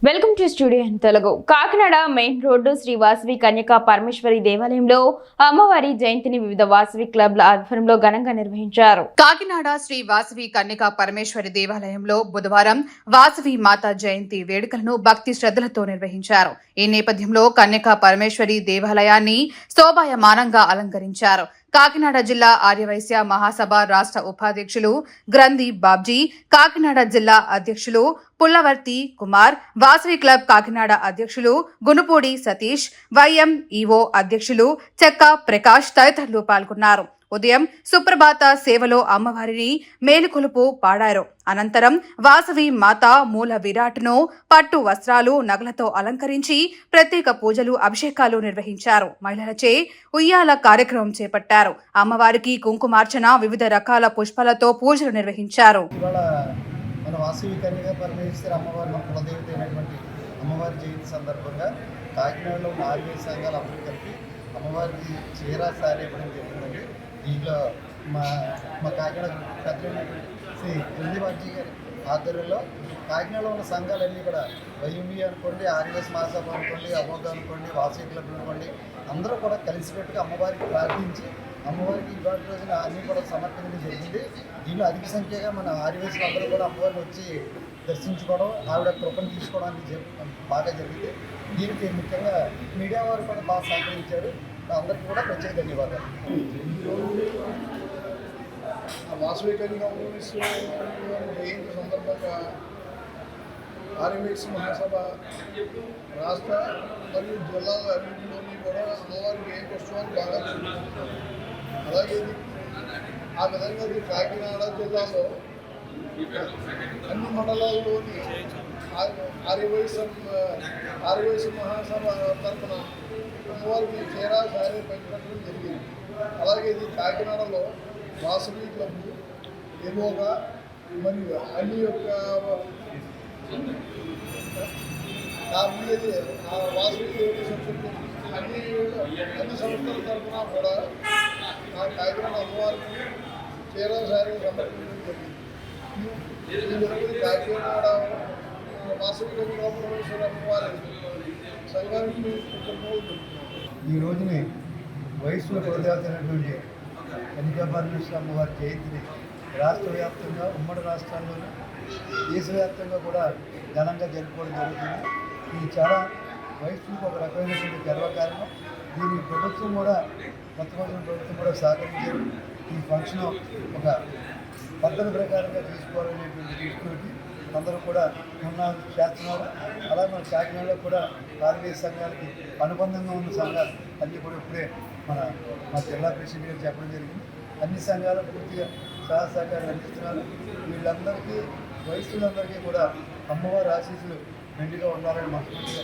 Welcome to studio Telugu. Kakinada main road Sri Vasavi Kanyaka Parameswari దేవాలయంలో అమ్మవారి జయంతిని వివిధ వాసవి క్లబ్ల ఆధ్వర్యంలో ఘనంగా నిర్వహించారు. కాకినాడ శ్రీ వాసవి కన్యకా పరమేశ్వరి దేవాలయంలో బుధవారం వాసవి మాత జయంతి వేడుకలను భక్తి శ్రద్ధలతో నిర్వహించారు. ఈ నేపథ్యంలో కన్యకా పరమేశ్వరి దేవాలయాన్ని శోభాయమానంగా అలంకరించారు. కాకినాడ జిల్లా ఆర్యవైశ్య మహాసభ రాష్ట్ర ఉపాధ్యక్షులు గ్రంథి బాబ్జీ కాకినాడ జిల్లా అధ్యక్షులు పుల్లవర్తి కుమార్ వాసవి క్లబ్ కాకినాడ అధ్యక్షులు గునుపూడి సతీష్ వైఎం ఈఓ అధ్యక్షులు చెక్క ప్రకాష్ తదితరులు పాల్గొన్నారు. ఉదయం సుప్రభాత సేవలో అమ్మవారిని మేలుకొలుపు పాడారు. అనంతరం వాసవి మాత మూల విరాట్ను పట్టు వస్త్రాలు నగలతో అలంకరించి ప్రత్యేక పూజలు అభిషేకాలు నిర్వహించారు. మహిళలచే ఉయ్యాల కార్యక్రమం చేపట్టారు. అమ్మవారికి కుంకుమార్చన వివిధ రకాల పుష్పాలతో పూజలు నిర్వహించారు. మన వాసవి కన్యగా పరమేశ్వర అమ్మవారి కులదేవత అయినటువంటి అమ్మవారి జయంతి సందర్భంగా కాకినాడలో ఉన్న ఆర్మీ సంఘాలు అందరూ కలిపి అమ్మవారికి చీరా సారీ ఇవ్వడం జరిగిందండి. దీంట్లో మా మా కాకినాడ పెద్ద శ్రీ హిందీ బాజీ గారి ఆధ్వర్యంలో కాకినాడలో ఉన్న సంఘాలన్నీ కూడా వైఎంబి అనుకోండి ఆర్ఎస్ మహాసభ అనుకోండి అమోఘ అనుకోండి వాసవి క్లబ్ అనుకోండి అందరూ కూడా కలిసికట్టుగా అమ్మవారికి ప్రార్థించి అమ్మవారికి ఇవాటి రోజున అన్నీ కూడా సమర్పించడం జరిగింది. దీనిలో అధిక సంఖ్యగా మన ఆదివాసులు అందరూ కూడా అమ్మవారిని వచ్చి దర్శించుకోవడం ఆవిడ కృపను తీసుకోవడానికి బాగా జరిగింది. దీనికి ముఖ్యంగా మీడియా వారు కూడా బాగా సహకరించారు. అందరికీ కూడా ప్రత్యేక ధన్యవాదాలు. వాసవి కన్యగా జయంతి సందర్భంగా ఆర్ఎంఎక్స్ మహాసభ రాష్ట్ర మరియు జిల్లాల అన్నింటిలోని కూడా అమ్మవారి జయంతి అని బాగా జరుగుతుంది అలాగే ఇది ఆ విధంగా ఇది కాకినాడ జిల్లాలో అన్ని మండలాల్లోని ఆర్యవైశ్య ఆర్యవైశ్య మహాసభ తరఫున వారికి చీరా సారీ పంచడం జరిగింది. అలాగే ఇది కాకినాడలో వాసవి క్లబ్ ఎమోగా మరియు అన్ని యొక్క ఆ వాసవి అన్ని అన్ని సంస్థల తరఫున కూడా ఆ కాకినాడ అమ్మవారికి చీరా సారీ సమర్పించడం జరిగింది కాకినాడ వాసవి అమ్మవారి సంఘానికి ఈ రోజుని వయసులో కులదేవత అయినటువంటి అమ్మవారి జయంతిని రాష్ట్ర వ్యాప్తంగా ఉమ్మడి రాష్ట్రాల్లోనూ దేశవ్యాప్తంగా కూడా ఘనంగా జరుపుకోవడం జరుగుతుంది. ఇది చాలా వయసులకు ఒక రకమైనటువంటి గర్వకారణం. దీని ప్రభుత్వం కూడా కొత్తగూడెం ప్రభుత్వం కూడా సహకరించారు ఈ ఫంక్షన్ ఒక పద్ధతి ప్రకారంగా తీసుకోవాలనేటువంటి దృష్టితోటి అందరూ కూడా ఉన్న చేస్తున్నారు. అలాగే మన కాకినాడలో కూడా కార్మిక సంఘాలకి అనుబంధంగా ఉన్న సంఘాలు అన్నీ కూడా ఇప్పుడే మన మా జిల్లా ప్రెసిడెంట్ గారు చెప్పడం జరిగింది. అన్ని సంఘాలు పూర్తిగా సహా సహకారం అందిస్తున్నారు. వీళ్ళందరికీ వయస్సులందరికీ కూడా అమ్మవారి ఆశీస్సులు మెండుగా ఉండాలని మనస్ఫూర్తిగా